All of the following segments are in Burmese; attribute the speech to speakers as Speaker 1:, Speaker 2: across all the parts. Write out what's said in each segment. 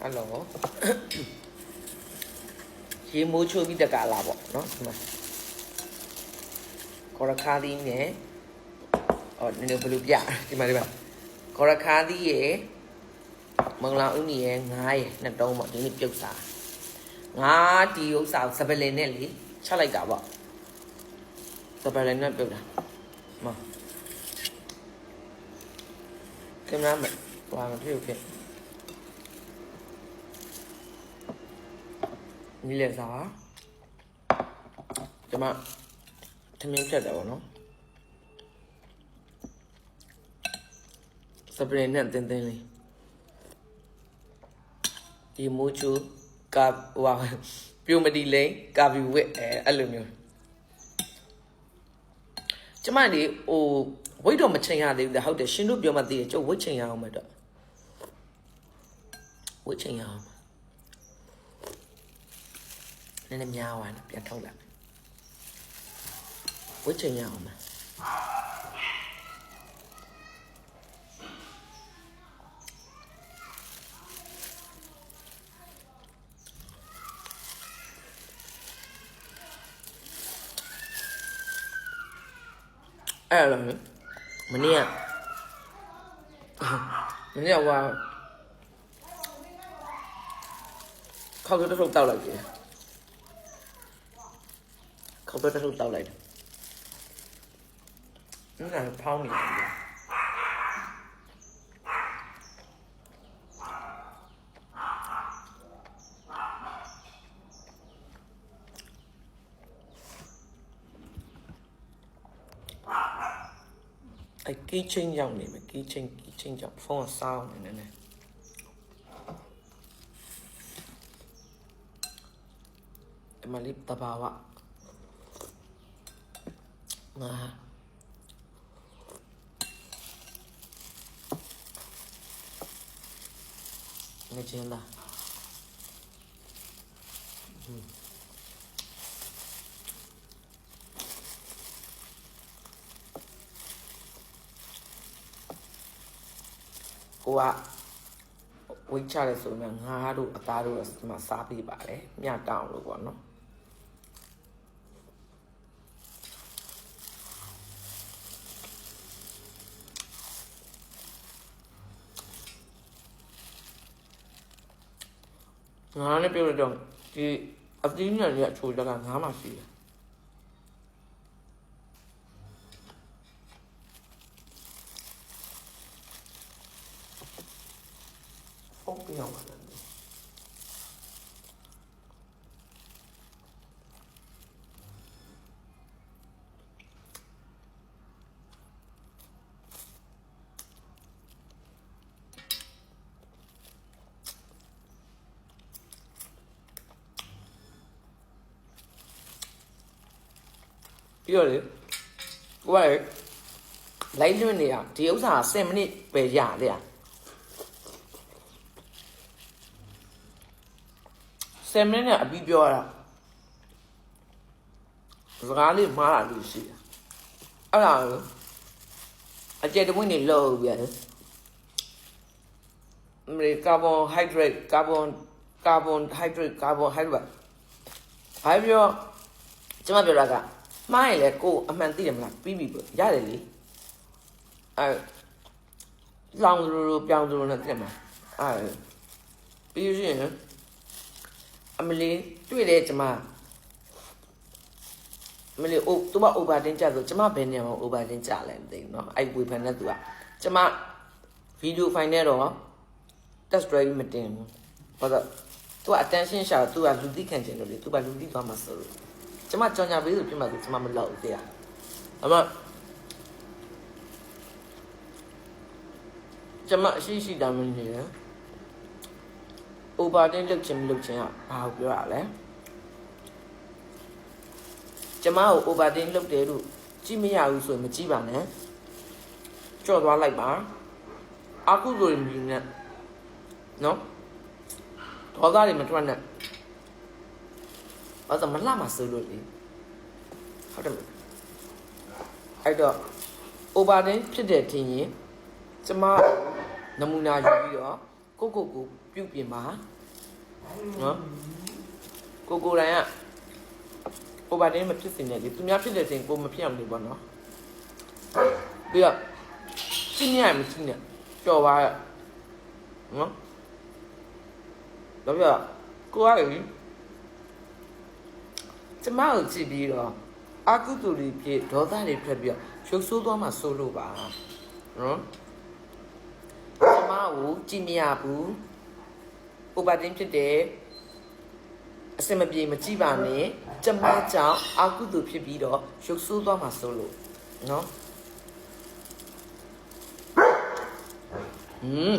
Speaker 1: ဟယ်လိုရေမိုးချိုးပြီးတကလာပေါ့နော်ဒီမှာကောရခါသီးနဲ့အော်နည်းနည်းဘယ်လိုပြဒီမှာဒီမှာကောရခါသီးရဲ့မင်္ဂလာဥနီရဲ့ငါးရဲ့နှစ်တုံးပေါ့ဒီနေ့ပြုတ်စားငါးဒီဥစ္စာကိုစပလင်နဲ့လေချက်လိုက်တာပေါ့စပလင်နဲ့ပြုတ်တာမကင်မရာမန်ဟွာမပြုတ်ဖြစ် နီးလေစားပါကျွန်မထမင်းဖြတ်တယ်ပေါ့နော်စပရင်နဲ့တင်းတင်းလေးဒီမူချူကာဝါပြိုမတီလိန်ကာဘီဝစ်အဲအဲ့လိုမျိုးကျမဒီဟိုဝိတ်တော့မချိန်ရသေးဘူးလေဟုတ်တယ်ရှင်တို့ပြောမှသိတယ်ကျုပ်ဝိတ်ချိန်ရအောင်မယ်တော့ဝိတ်ချိန်ရအောင် နည်းနည်းများသွားတယ်ပြန်ထုတ်လိုက်မယ်ဝှချင်ရအောင်မအဲ့လိုမ ခေါက်တော့တစ်ထုပ်တောက်လိုက်တယ်။အဲ့ဒါဖောင်းနေတယ်အဲ့ကီးချင်းရောက်နေမယ်ကီးချင်းကီးချင်းရောက်ဖုန်းကစောင်းနေနေနေအမလေးတဘာဝ ငါငါချင်းလားကိုကဝိတ်ချတယ်ဆိုရင်ငါတို့အသားတို့ဒီမှာစားပေးပါတယ်မြတ်တောင်းလို့ပေါ့နော် ငါနဲ့ပြောရတော့ဒီအသီးနဲ့လည်းအချိုးတကငါးမှရှိတယ်ဖုန်းပြောင်းလာတယ် ပြီးတော့လေကိုကလေလိုက်လွင့်နေတာဒီဥစ္စာ10မိနစ်ပဲရတယ်อ่ะ10မိနစ်နဲ့အပြီးပြောရတာစကားလေးမှားတာလို့ရှိတယ်အဲ့ဒါကိုအကျယ်တဝင်းနေလောက်ပြန်မလေးကာဗွန်ဟိုက်ဒရိတ်ကာဗွန်ကာဗွန်ဟိုက်ဒရိတ်ကာဗွန်ဟိုက်ဒရိတ်ဘာပြောကျွန်မပြောတာက မှားရင်လေကိုယ်အမှန်သိတယ်မလားပြီးပြီပေါ့ရတယ်လေအဲလောင်ရူပြောင်းရူနဲ့သိတယ်မလားအဲပြီးရင်အမလီတွေ့တယ်ကျွန်မမလေးအိုသူက over တင်ကြဆိုကျမဘယ်နေရာမှာ over တင်ကြလဲမသိဘူးเนาะအဲ့ဝေဖန်တဲ့သူကကျမဗီဒီယိုဖိုင်နဲ့တော့ test drive မတင်ဘူးဘာလို့သူက attention ရှာသူကလူသိခံချင်လို့လေသူကလူသိသွားမှာဆိုလို့ ကျမကြောင်ညာပေးလို့ပြမှာဆိုကျမမလောက်ဘူးတရားအမကျမအရှိရှိတာမနေရ over တင်လုပ်ချင်မလုပ်ချင်ကဘာကိုပြောရလဲကျမကို over တင်လုပ်တယ်လို့ကြည့်မရဘူးဆိုရင်မကြည့်ပါနဲ့ကြော့သွားလိုက်ပါအခုဆိုရင်ဒီနဲ့နော်ဒေါသတွေမထွက်နဲ့ ဘာသာမလှမှာစိုးလို့လေဟုတ်တယ်မလားအဲ့တော့ over တင်ဖြစ်တဲ့ထင်ရင်ကျမနမူနာယူပြီးတော့ကိုကိုကိုပြုတ်ပြင်ပါနော်ကိုကိုတိုင်းကကိုပါတင်းမဖြစ်စင်နဲ့လေသူများဖြစ်တဲ့ချိန်ကိုမဖြစ်အောင်လေပေါ့နော်ပြီးတော့ရှင်းရမရှင်းနဲ့ကြော်ပါရနော်တော့ပြကိုကလေ ကျမကိုကြည့်ပြီးတော့အာကုတူတွေဖြစ်ဒေါသတွေထွက်ပြီးတော့ရုပ်ဆိုးသွားမှဆိုးလို့ပါနော်ကျမကိုကြည့်မရဘူးဥပါတင်းဖြစ်တယ်အစင်မပြေမကြည့်ပါနဲ့ကျမကြောင့်အာကုတူဖြစ်ပြီးတော့ရုပ်ဆိုးသွားမှဆိုးလို့နော်อืม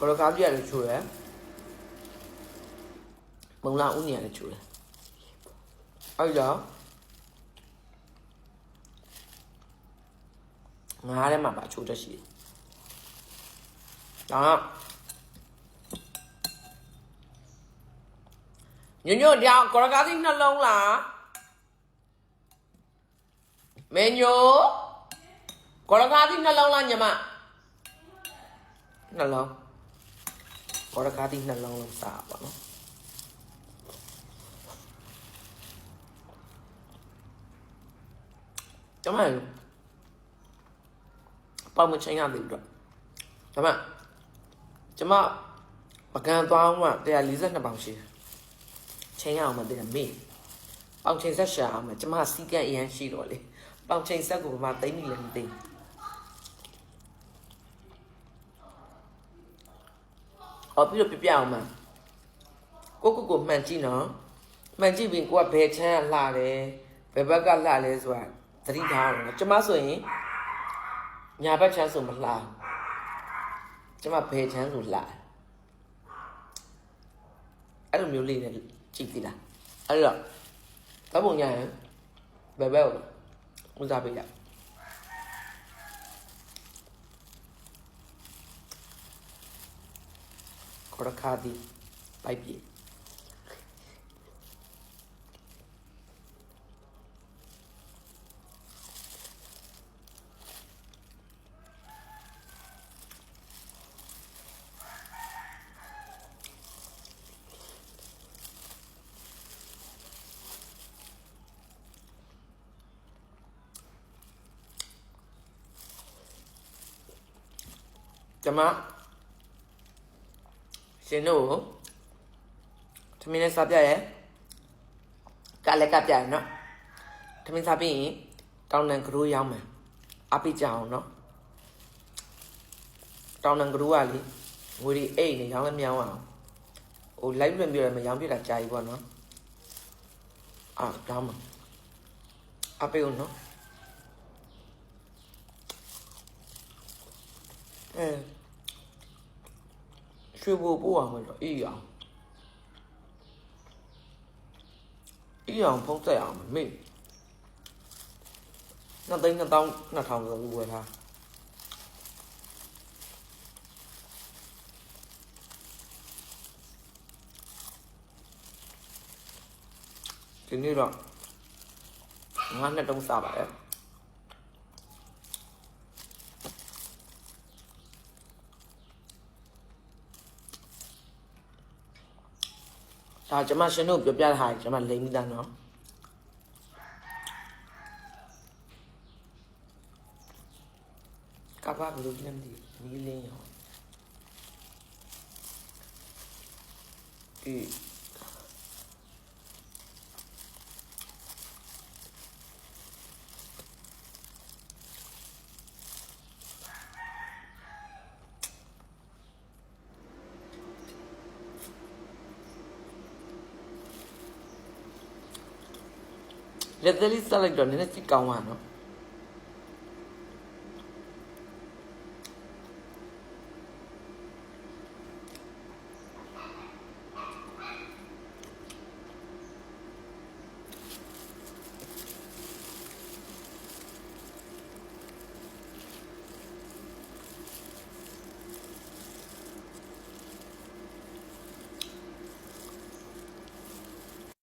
Speaker 1: ဘရကားပြရတယ်ချိုးတယ်မုံလာဦးနေရတယ်ချိုးတယ်အဲ့တော့ငါးထဲမှာပါချိုးတတ်ရှိတယ်ဒါညညညကြောင်ကရကားစီနှလုံးလားမင်းညိုကရကားစီနှလုံးလားညီမနှလုံး ကောရကားတိနှလုံးလုံးစားပါနော်ကျမတို့ပေါ့မချင်းရသေးဘူးတော့ကျမကျမပကံသွားအောင်က142ပေါင်ရှိတယ်ချင်းရအောင်မသိတယ်မေးပေါင်ချင်းဆက်ရှာအောင်မကျမစီကံအရန်ရှိတော့လေပေါင်ချင်းဆက်ကိုဘာမှသိမ့်မိလည်းမသိဘူး ဟောပြီးတော့ပြပြအောင်မကိုကိုကိုမှန်ကြည့်နော်မှန်ကြည့်ပြီးကိုကဘယ်ချမ်းကလှတယ်ဘယ်ဘက်ကလှလဲဆိုတာသတိထားအောင်နော်ကျမဆိုရင်ညာဘက်ချမ်းဆိုမလှဘူးကျမဘယ်ချမ်းဆိုလှတယ်အဲ့လိုမျိုးလေးနဲ့ကြည့်သီးလားအဲ့တော့သဘောညာရင်ဘယ်ဘက်ကိုဦးစားပေးရ ခေါ်ခါသည်ပိုက်ပြေကျမ ရှင်တို့ကိုသမင်းနဲ့စားပြရဲကလည်းကပြရနော်သမင်းစားပြီးရင်တောင်းတန်ကရိုးရောက်မယ်အပိကြအောင်နော်တောင်းတန်ကရိုးကလေငွေဒီအိတ်နေရောင်းလည်းမရောင်းအောင်ဟို live လွင်ပြရမရောင်းပြတာကြာကြီးပေါ့နော်အာတောင်းမှာအပိဦးနော်အဲ ရွှေဘိုပို့အောင်မလို့အေးအောင်အေးအောင်ဖုံးဆက်အောင်မမေ့နှစ်သိန်းနှစ်တောင်းနှစ်ထောင်ဆိုဝယ်ထားဒီနေ့တော့ငါးနှစ်တုံးစားပါလေ ဒါကျွန်မရှင်တို့ပြောပြတဲ့ဟာကြီးကျွန်မလိမ့်မိတာနော်ကပ်ပါဘယ်လိုလဲမသိဘူးမီးလင်းရောဒီ လက်သေးလေးစက်လိုက်တော့နည်းနည်းကြည့်ကောင်းပါနော်